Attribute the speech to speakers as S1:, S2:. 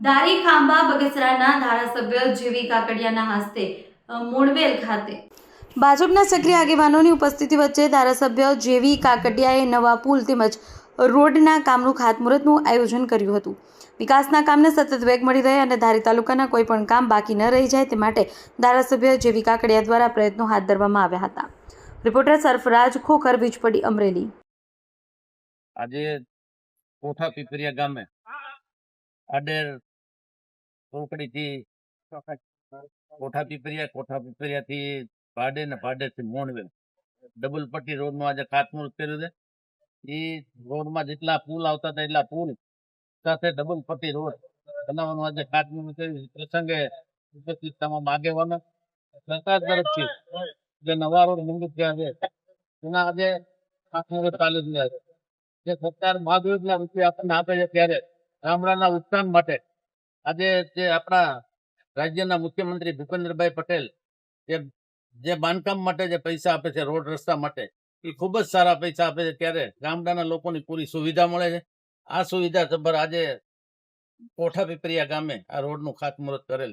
S1: ધારી ખાંભા બગસરાના ધારાસભ્ય જીવી કાકડિયાના હસ્તે મોડવેલ ખાતે. ભાજપના સક્રિય આગેવાનોની ઉપસ્થિતિ વચ્ચે ધારાસભ્ય જેવી કાકડિયાએ નવા પુલ તેમજ રોડના કામનું ખાતમુહૂર્તનું આયોજન કર્યું હતું. વિકાસના કામને સતત વેગ મળી રહે અને ધારી તાલુકાના કોઈ પણ કામ બાકી ન રહી જાય તે માટે ધારાસભ્ય જેવી કાકડિયા દ્વારા પ્રયત્નો હાથ ધરવામાં આવ્યા હતા. રિપોર્ટર સરફરાજ ખોખર વીજપડી અમરેલી.
S2: આજે કોઠા પીપરિયા ગામે આડેર ચોકડીથી કોઠા પીપરિયા, કોઠા પીપરિયાથી ભાડે ને ભાડેથી મોણવેલ ડબલ પટ્ટી રોડનું આજે ખાતમુહૂર્ત કર્યું છે. એ રોડમાં જેટલા પુલ આવતા હતા એટલા પુલ સાથે ડબલ પટ્ટી રોડ બનાવવાનું આજે ખાતમુહૂર્ત કર્યું પ્રસંગે ઉપસ્થિત તમામ સરકાર તરફથી જે નવા રોડ મંજૂર થયા છે તેના આજે ખાતમુહૂર્ત ચાલુ રહ્યા છે. જે સરકાર મહાદેવના રૂપિયા આપણને આપે છે ત્યારે ગામડાના ઉત્થાન માટે આજે જે આપણા રાજ્યના મુખ્યમંત્રી ભૂપેન્દ્રભાઈ પટેલ જે જે બાંધકામ માટે જે પૈસા આપે છે, રોડ રસ્તા માટે, એ ખૂબ જ સારા પૈસા આપે છે. ત્યારે ગામડાના લોકોની પૂરી સુવિધા મળે છે. આ સુવિધા સભર આજે કોઠા પીપરિયા ગામે આ રોડનું ખાતમુહૂર્ત કરેલ.